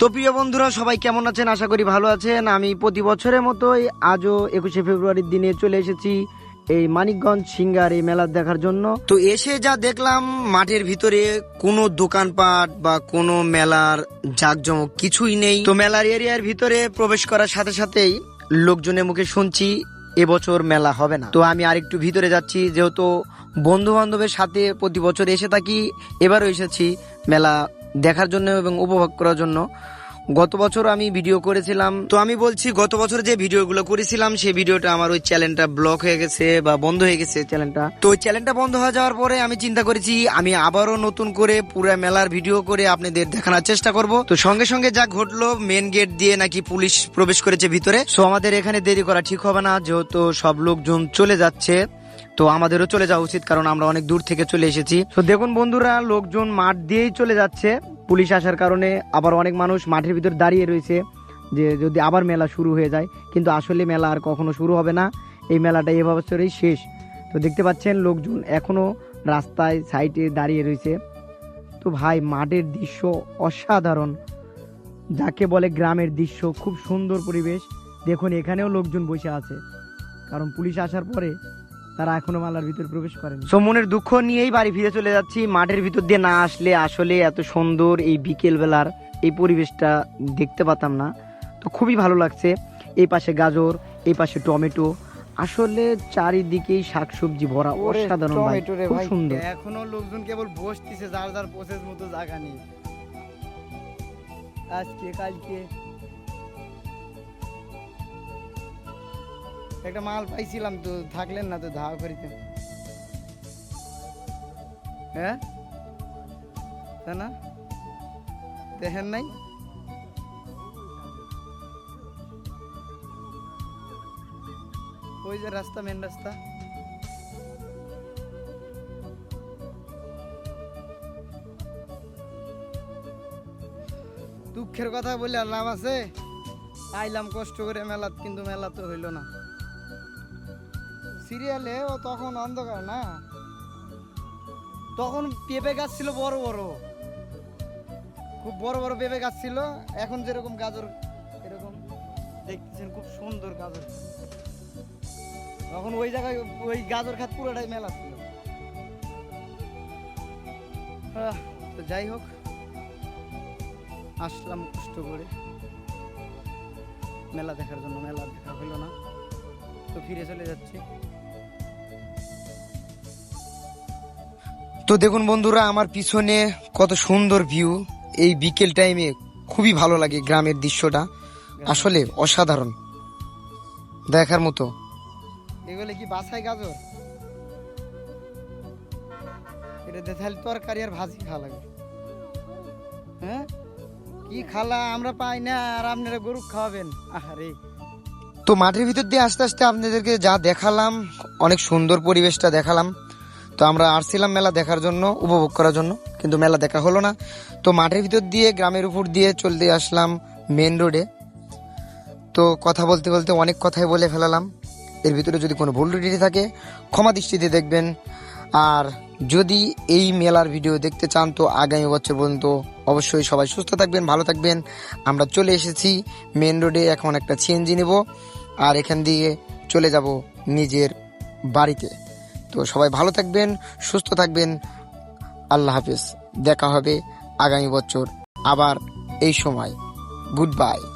তো প্রিয় বন্ধুরা, সবাই কেমন আছেন? আশা করি ভালো আছেন। আমি প্রতি বছরের মতোই আজও একুশে ফেব্রুয়ারির দিনে চলে এসেছি এই মানিকগঞ্জ সিঙ্গার এই মেলা দেখার জন্য। তো এসে যা দেখলাম, মাঠের ভিতরে কোনো দোকানপাট বা কোনো মেলার জাকজমক কিছুই নেই। তো মেলার এরিয়ার ভিতরে প্রবেশ করার সাথে সাথেই লোকজনের মুখে শুনছি, এবছর মেলা হবে না। তো আমি আরেকটু ভিতরে যাচ্ছি, যেহেতু বন্ধু বান্ধবের সাথে প্রতি বছর এসে থাকি, এবারও এসেছি মেলা দেখার জন্য এবং উপভোগ করার জন্য। গত বছর আমি ভিডিও করেছিলাম। তো আমি বলছি, গত বছর যে ভিডিওগুলো করেছিলাম, সেই ভিডিওটা আমার ওই চ্যানেলটা ব্লক হয়ে গেছে বা বন্ধ হয়ে গেছে চ্যানেলটা তো ওই চ্যানেলটা বন্ধ হয়ে যাওয়ার পরে আমি চিন্তা করেছি, আমি আবারও নতুন করে পুরো মেলার ভিডিও করে আপনাদের দেখানোর চেষ্টা করব। তো সঙ্গে সঙ্গে যা ঘটলো মেন গেট দিয়ে নাকি পুলিশ প্রবেশ করেছে ভিতরে। সো আমাদের এখানে দেরি করা ঠিক হবে না, যেহেতু সব লোকজন চলে যাচ্ছে। তো আমাদেরও চলে যাওয়া উচিত, কারণ আমরা অনেক দূর থেকে চলে এসেছি। তো দেখুন বন্ধুরা, লোকজন মাঠ দিয়েই চলে যাচ্ছে। পুলিশ আসার কারণে আবার অনেক মানুষ মাঠের ভিতর দাঁড়িয়ে রয়েছে, যে যদি আবার মেলা শুরু হয়ে যায়। কিন্তু আসলে মেলা আর কখনো শুরু হবে না। এই মেলাটা এ বছরেই শেষ। তো দেখতে পাচ্ছেন, লোকজন এখনও রাস্তায়, সাইডে দাঁড়িয়ে রয়েছে। তো ভাই, মাঠের দৃশ্য অসাধারণ। যাকে বলে গ্রামের দৃশ্য, খুব সুন্দর পরিবেশ। দেখুন, এখানেও লোকজন বসে আছে। কারণ পুলিশ আসার পরে তারা এখনও মালার ভিতর প্রবেশ করেনি। সো মনের দুঃখ নিয়েই বাড়ি ফিরে চলে যাচ্ছি। মাঠের ভিতর দিয়ে না আসলে আসলে এত সুন্দর এই বিকেল বেলার এই পরিবেশটা দেখতে পাতাম না। তো খুবই ভালো লাগছে। এই পাশে গাজর এই পাশে টমেটো। আসলে চারিদিকেই শাকসবজি ভরা অসাধারণ ভাই খুব সুন্দর। এখনও লোকজন কেবল বসতেছে যার যার বসের মতো জায়গা নেই। আজকে কালকে একটা মাল পাইছিলাম তো, থাকলেন না তো, ধাওয়া করিতে। হ্যাঁ? তাই না? দেখেন নাই? ওই যে রাস্তা মেন রাস্তা। দুঃখের কথা বলে আর লাভ আছে? আইলাম কষ্ট করে, মেলাত, কিন্তু মেলা তো হইল না। সিরিয়ালে, ও তখন অন্ধকার, না? তখন পেঁপে গাছ ছিল বড় বড়। খুব বড় বড় পেঁপে গাছ ছিল। এখন যেরকম গাজর, এরকম দেখতেছেন খুব সুন্দর গাজর। তখন ওই জায়গায় ওই গাজর খাত পুরোটাই মেলা ছিল। তো যাই হোক, আসলাম কষ্ট করে। মেলা দেখার জন্য, মেলা দেখা হলো না। তো ফিরে চলে যাচ্ছি। তো দেখুন বন্ধুরা আমার পিছনে কত সুন্দর ভিউ এই বিকেল টাইমে খুবই ভালো লাগে গ্রামের দৃশ্যটা। আসলে অসাধারণ। দেখার মতো। এগুলো কি বাসায় গাজর? এটা তরকারি আর ভাজি খাওয়া লাগে হ্যাঁ? কি খালা আমরা পাই না আর আপনারা গরু খাওয়াবেন। আরে তো মাঠের ভিতর দিয়ে আস্তে আস্তে আপনাদেরকে যা দেখালাম, অনেক সুন্দর পরিবেশটা দেখালাম। তো আমরা আসছিলাম মেলা দেখার জন্য, উপভোগ করার জন্য, কিন্তু মেলা দেখা হলো না। তো মাঠের ভিতর দিয়ে, গ্রামের উপর দিয়ে চলতে আসলাম মেন রোডে তো কথা বলতে বলতে অনেক কথাই বলে ফেলালাম। এর ভিতরে যদি কোনো ভুল ত্রুটি থাকে, ক্ষমা দৃষ্টিতে দেখবেন। আর যদি এই মেলার ভিডিও দেখতে চান, তো আগামী বছর পর্যন্ত অবশ্যই সবাই সুস্থ থাকবেন, ভালো থাকবেন। আমরা চলে এসেছি মেন রোডে এখন একটা সিএনজি নেব। আর এখান দিয়ে চলে যাব নিজের বাড়িতে। তো সবাই ভালো থাকবেন, সুস্থ থাকবেন। আল্লাহ হাফিজ। দেখা হবে আগামী বছর আবার এই সময়। Good bye.